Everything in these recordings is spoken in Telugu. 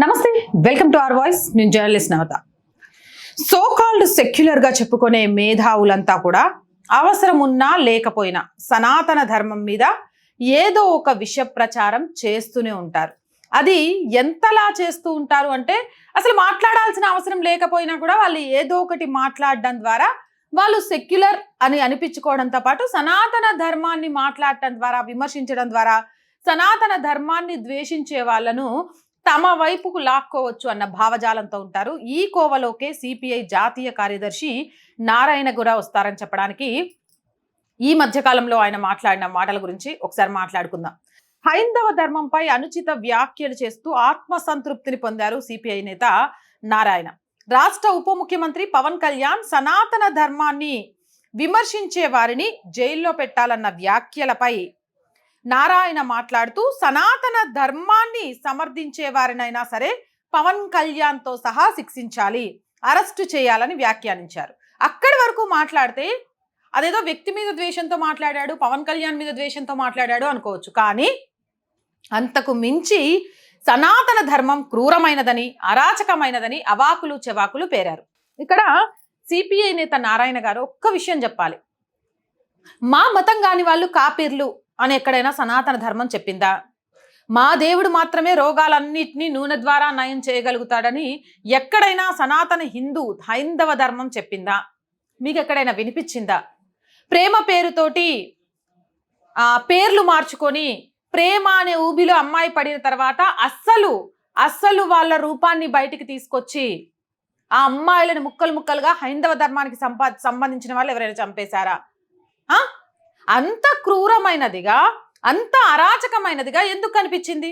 నమస్తే. వెల్కమ్ టు అవర్ వాయిస్ నేను జర్నలిస్ట్ నవత. సో కాల్డ్ సెక్యులర్గా చెప్పుకునే మేధావులంతా కూడా అవసరం ఉన్నా లేకపోయినా సనాతన ధర్మం మీద ఏదో ఒక విష ప్రచారం చేస్తూనే ఉంటారు. అది ఎంతలా చేస్తూ ఉంటారు అంటే అసలు మాట్లాడాల్సిన అవసరం లేకపోయినా కూడా వాళ్ళు ఏదో ఒకటి మాట్లాడడం ద్వారా వాళ్ళు సెక్యులర్ అని అనిపించుకోవడంతో పాటు సనాతన ధర్మాన్ని మాట్లాడటం ద్వారా విమర్శించడం ద్వారా సనాతన ధర్మాన్ని ద్వేషించే వాళ్ళను తమ వైపుకు లాక్కోవచ్చు అన్న భావజాలంతో ఉంటారు. ఈ కోవలోకే సిపిఐ జాతీయ కార్యదర్శి నారాయణ కూడా వస్తారని చెప్పడానికి ఈ మధ్యకాలంలో ఆయన మాట్లాడిన మాటల గురించి ఒకసారి మాట్లాడుకుందాం. హైందవ ధర్మంపై అనుచిత వ్యాఖ్యలు చేస్తూ ఆత్మసంతృప్తిని పొందారు సిపిఐ నేత నారాయణ. రాష్ట్ర ఉప ముఖ్యమంత్రి పవన్ కళ్యాణ్ సనాతన ధర్మాన్ని విమర్శించే వారిని జైల్లో పెట్టాలన్న వ్యాఖ్యలపై నారాయణ మాట్లాడుతూ సనాతన ధర్మాన్ని సమర్థించే వారినైనా సరే పవన్ కళ్యాణ్తో సహా శిక్షించాలి అరెస్టు చేయాలని వ్యాఖ్యానించారు. అక్కడి వరకు మాట్లాడితే అదేదో వ్యక్తి మీద ద్వేషంతో మాట్లాడాడు పవన్ కళ్యాణ్ మీద ద్వేషంతో మాట్లాడాడు అనుకోవచ్చు. కానీ అంతకు మించి సనాతన ధర్మం క్రూరమైనదని అరాచకమైనదని అవాకులు చెవాకులు పేరారు. ఇక్కడ సిపిఐ నేత నారాయణ గారు ఒక్క విషయం చెప్పాలి. మా మతం కాని వాళ్ళు కాపీర్లు అని ఎక్కడైనా సనాతన ధర్మం చెప్పిందా? మా దేవుడు మాత్రమే రోగాలన్నిటినీ నూనె ద్వారా నయం చేయగలుగుతాడని ఎక్కడైనా సనాతన హిందూ హైందవ ధర్మం చెప్పిందా? మీకు ఎక్కడైనా వినిపించిందా? ప్రేమ పేరుతోటి ఆ పేర్లు మార్చుకొని ప్రేమ అనే ఊబిలో అమ్మాయి పడిన తర్వాత అస్సలు అస్సలు వాళ్ళ రూపాన్ని బయటికి తీసుకొచ్చి ఆ అమ్మాయిలను ముక్కలు ముక్కలుగా హైందవ ధర్మానికి సంపా సంబంధించిన వాళ్ళు ఎవరైనా చంపేశారా? అంత క్రూరమైనదిగా అంత అరాచకమైనదిగా ఎందుకు కనిపించింది?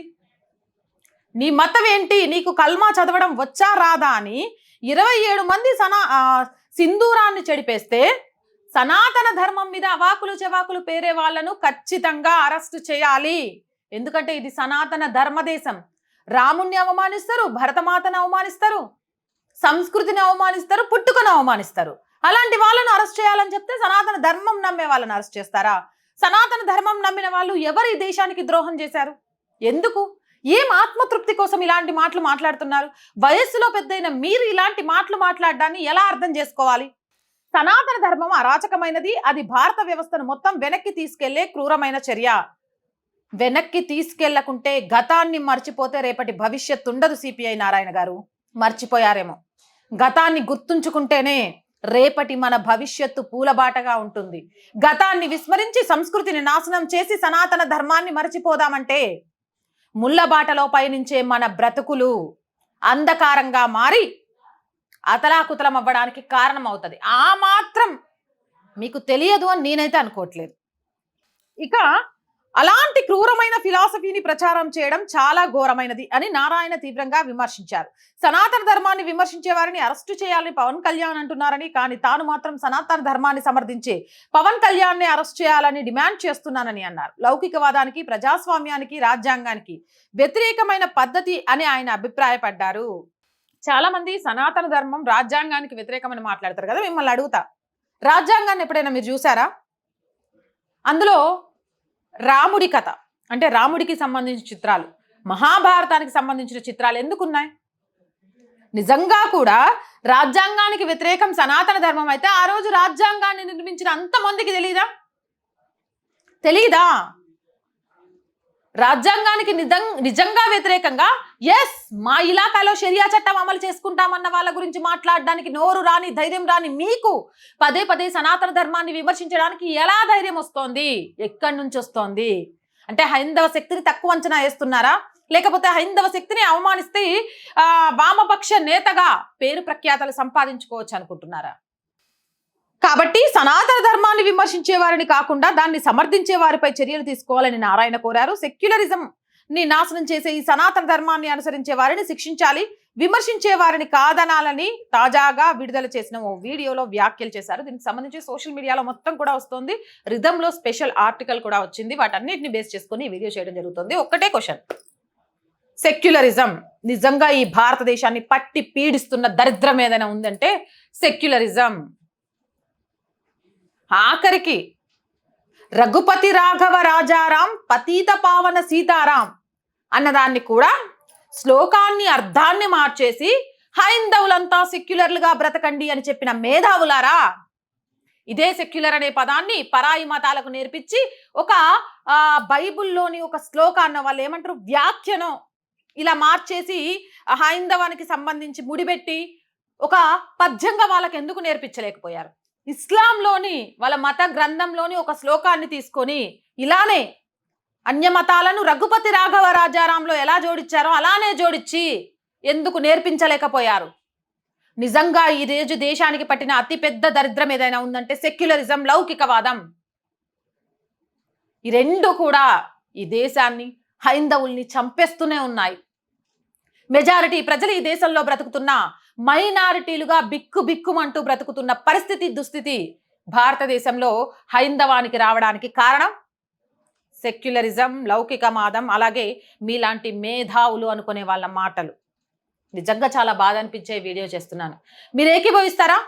నీ మతం ఏంటి నీకు కల్మా చదవడం వచ్చా రాదా అని ఇరవై ఏడు మంది సనా సింధూరాన్ని చెడిపేస్తే సనాతన ధర్మం మీద అవాకులు చెవాకులు పేరే వాళ్ళను ఖచ్చితంగా అరెస్ట్ చేయాలి. ఎందుకంటే ఇది సనాతన ధర్మదేశం. రాముణ్ణి అవమానిస్తారు భరతమాతను అవమానిస్తారు సంస్కృతిని అవమానిస్తారు పుట్టుకను అవమానిస్తారు. అలాంటి వాళ్ళను అరెస్ట్ చేయాలని చెప్తే సనాతన ధర్మం నమ్మే వాళ్ళని అరెస్ట్ చేస్తారా? సనాతన ధర్మం నమ్మిన వాళ్ళు ఎవరు ఈ దేశానికి ద్రోహం చేశారు? ఎందుకు? ఏం ఆత్మతృప్తి కోసం ఇలాంటి మాటలు మాట్లాడుతున్నారు? వయస్సులో పెద్దయిన మీరు ఇలాంటి మాటలు మాట్లాడడాన్ని ఎలా అర్థం చేసుకోవాలి? సనాతన ధర్మం అరాచకమైనది అది భారత వ్యవస్థను మొత్తం వెనక్కి తీసుకెళ్ళే క్రూరమైన చర్య. వెనక్కి తీసుకెళ్ళకుంటే గతాన్ని మర్చిపోతే రేపటి భవిష్యత్తు ఉండదు సిపిఐ నారాయణ గారు. మర్చిపోయారేమో. గతాన్ని గుర్తుంచుకుంటేనే రేపటి మన భవిష్యత్తు పూలబాటగా ఉంటుంది. గతాన్ని విస్మరించి సంస్కృతిని నాశనం చేసి సనాతన ధర్మాన్ని మరచిపోదామంటే ముళ్ళబాటలో పయనించే మన బ్రతుకులు అంధకారంగా మారి అతలాకుతలం అవ్వడానికి కారణం అవుతుంది ఆ మాత్రం మీకు తెలియదు అని నేనైతే అనుకోవట్లేదు. ఇక అలాంటి క్రూరమైన ఫిలాసఫీని ప్రచారం చేయడం చాలా ఘోరమైనది అని నారాయణ తీవ్రంగా విమర్శించారు. సనాతన ధర్మాన్ని విమర్శించే వారిని అరెస్టు చేయాలని పవన్ కళ్యాణ్ అంటున్నారని కానీ తాను మాత్రం సనాతన ధర్మాన్ని సమర్థించే పవన్ కళ్యాణ్ని అరెస్ట్ చేయాలని డిమాండ్ చేస్తున్నానని అన్నారు. లౌకికవాదానికి ప్రజాస్వామ్యానికి రాజ్యాంగానికి వ్యతిరేకమైన పద్ధతి అని ఆయన అభిప్రాయపడ్డారు. చాలా మంది సనాతన ధర్మం రాజ్యాంగానికి వ్యతిరేకమని మాట్లాడతారు కదా మిమ్మల్ని అడుగుతా. రాజ్యాంగాన్ని ఎప్పుడైనా మీరు చూసారా? అందులో రాముడి కథ. అంటే రాముడికి సంబంధించిన చిత్రాలు మహాభారతానికి సంబంధించిన చిత్రాలు ఎందుకున్నాయి? నిజంగా కూడా రాజ్యాంగానికి వ్యతిరేకం సనాతన ధర్మం అయితే ఆ రోజు రాజ్యాంగాన్ని నిర్మించిన అంతమందికి తెలియదా తెలీదా? రాజ్యాంగానికి నిజం నిజంగా వ్యతిరేకంగా ఎస్ మా ఇలాకాలో షరియా చట్టం అమలు చేసుకుంటామన్న వాళ్ళ గురించి మాట్లాడడానికి నోరు రాని ధైర్యం రాని మీకు పదే పదే సనాతన ధర్మాన్ని విమర్శించడానికి ఎలా ధైర్యం వస్తోంది? ఎక్కడి నుంచి వస్తోంది? అంటే హైందవ శక్తిని తక్కువ అంచనా వేస్తున్నారా? లేకపోతే హైందవ శక్తిని అవమానిస్తే ఆ వామపక్ష నేతగా పేరు ప్రఖ్యాతలు సంపాదించుకోవచ్చు అనుకుంటున్నారా? కాబట్టి సనాతన ధర్మాన్ని విమర్శించే వారిని కాకుండా దాన్ని సమర్థించే వారిపై చర్యలు తీసుకోవాలని నారాయణ కోరారు. సెక్యులరిజం ని నాశనం చేసే ఈ సనాతన ధర్మాన్ని అనుసరించే వారిని శిక్షించాలి విమర్శించే వారిని కాదనాలని తాజాగా విడుదల చేసిన ఓ వీడియోలో వ్యాఖ్యలు చేశారు. దీనికి సంబంధించి సోషల్ మీడియాలో మొత్తం కూడా వస్తుంది. రిధంలో స్పెషల్ ఆర్టికల్ కూడా వచ్చింది. వాటన్నిటిని బేస్ చేసుకుని వీడియో చేయడం జరుగుతుంది. ఒక్కటే క్వశ్చన్. సెక్యులరిజం నిజంగా ఈ భారతదేశాన్ని పట్టి పీడిస్తున్న దరిద్రం ఏదైనా ఉందంటే సెక్యులరిజం ఆఖరికి రఘుపతి రాఘవ రాజారాం పతీత పావన సీతారాం అన్నదాన్ని కూడా శ్లోకాన్ని అర్థాన్ని మార్చేసి హైందవులంతా సెక్యులర్లుగా బ్రతకండి అని చెప్పిన మేధావులారా ఇదే సెక్యులర్ అనే పదాన్ని పరాయి మతాలకు నేర్పించి ఒక బైబుల్లోని బైబిల్లోని ఒక శ్లోకాన్న వాళ్ళు ఏమంటారు? వ్యాఖ్యనం ఇలా మార్చేసి హైందవానికి సంబంధించి ముడిపెట్టి ఒక పద్యంగా వాళ్ళకి ఎందుకు నేర్పించలేకపోయారు? ఇస్లాంలోని వాళ్ళ మత గ్రంథంలోని ఒక శ్లోకాన్ని తీసుకొని ఇలానే అన్య మతాలను రఘుపతి రాఘవ రాజారాంలో ఎలా జోడించారో అలానే జోడించి ఎందుకు నేర్పించలేకపోయారు? నిజంగా ఈ రోజు దేశానికి పట్టిన అతిపెద్ద దరిద్రం ఏదైనా ఉందంటే సెక్యులరిజం లౌకికవాదం. ఈ రెండు కూడా ఈ దేశాన్ని హైందవుల్ని చంపేస్తూనే ఉన్నాయి. మెజారిటీ ప్రజలు ఈ దేశంలో బ్రతుకుతున్న మైనారిటీలుగా బిక్కు బిక్కుమంటూ బ్రతుకుతున్న పరిస్థితి దుస్థితి భారతదేశంలో హైందవానికి రావడానికి కారణం? సెక్యులరిజం లౌకికవాదం అలాగే మీలాంటి మేధావులు అనుకునే వాళ్ళ మాటలు. నిజంగా చాలా బాధ అనిపించే వీడియో చేస్తున్నాను. మీరు ఏకీభవిస్తారా?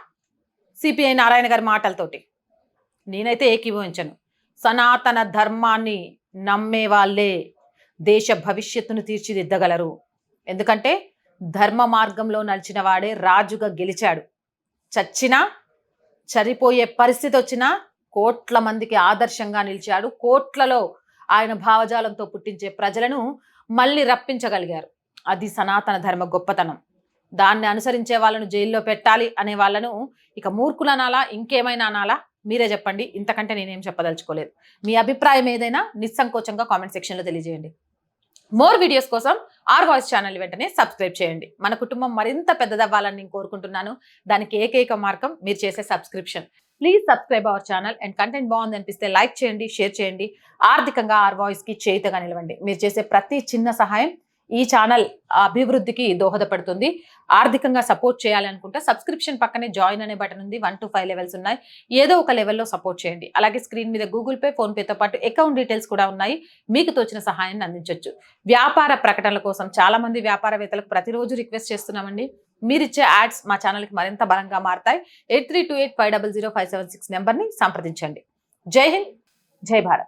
సిపిఐ నారాయణ గారి మాటలతోటి. నేనైతే ఏకీభవించను. సనాతన ధర్మాన్ని నమ్మే వాళ్ళే దేశ భవిష్యత్తును తీర్చిదిద్దగలరు. ఎందుకంటే ధర్మ మార్గంలో నడిచిన వాడే రాజుగా గెలిచాడు. చచ్చినా చనిపోయే పరిస్థితి వచ్చినా కోట్ల మందికి ఆదర్శంగా నిలిచాడు. కోట్లలో ఆయన భావజాలంతో పుట్టించే ప్రజలను మళ్ళీ రప్పించగలిగారు. అది సనాతన ధర్మ గొప్పతనం. దాన్ని అనుసరించే వాళ్ళను జైల్లో పెట్టాలి అనే వాళ్ళను ఇక మూర్ఖులు అనాలా? ఇంకేమైనా అనాలా? మీరే చెప్పండి. ఇంతకంటే నేనేం చెప్పదలుచుకోలేదు. మీ అభిప్రాయం ఏదైనా నిస్సంకోచంగా కామెంట్ సెక్షన్లో తెలియజేయండి. మోర్ వీడియోస్ కోసం ఆర్ వాయిస్ ఛానల్ వెంటనే సబ్స్క్రైబ్ చేయండి. మన కుటుంబం మరింత పెద్దదవ్వాలని నేను కోరుకుంటున్నాను. దానికి ఏకైక మార్గం మీరు చేసే subscription please subscribe our channel and content బాగుంది అనిపిస్తే లైక్ చేయండి షేర్ చేయండి. ఆర్థికంగా ఆర్ వాయిస్కి చేయితగా నిలవండి. మీరు చేసే ప్రతి చిన్న సహాయం ఈ ఛానల్ అభివృద్ధికి దోహదపడుతుంది. ఆర్థికంగా సపోర్ట్ చేయాలనుకుంటే సబ్స్క్రిప్షన్ పక్కనే జాయిన్ అనే బటన్ ఉంది. వన్ టు ఫైవ్ లెవెల్స్ ఉన్నాయి. ఏదో ఒక లెవెల్లో సపోర్ట్ చేయండి. అలాగే స్క్రీన్ మీద గూగుల్ పే ఫోన్పేతో పాటు అకౌంట్ డీటెయిల్స్ కూడా ఉన్నాయి. మీకు తోచిన సహాయాన్ని అందించవచ్చు వ్యాపార ప్రకటనల కోసం చాలా మంది వ్యాపారవేత్తలకు ప్రతిరోజు రిక్వెస్ట్ చేస్తున్నామండి. మీరిచ్చే యాడ్స్ మా ఛానల్కి మరింత బలంగా మారతాయి. Eight three two eight five double zero five seven six నెంబర్ని సంప్రదించండి. జై హింద్. జై భారత్.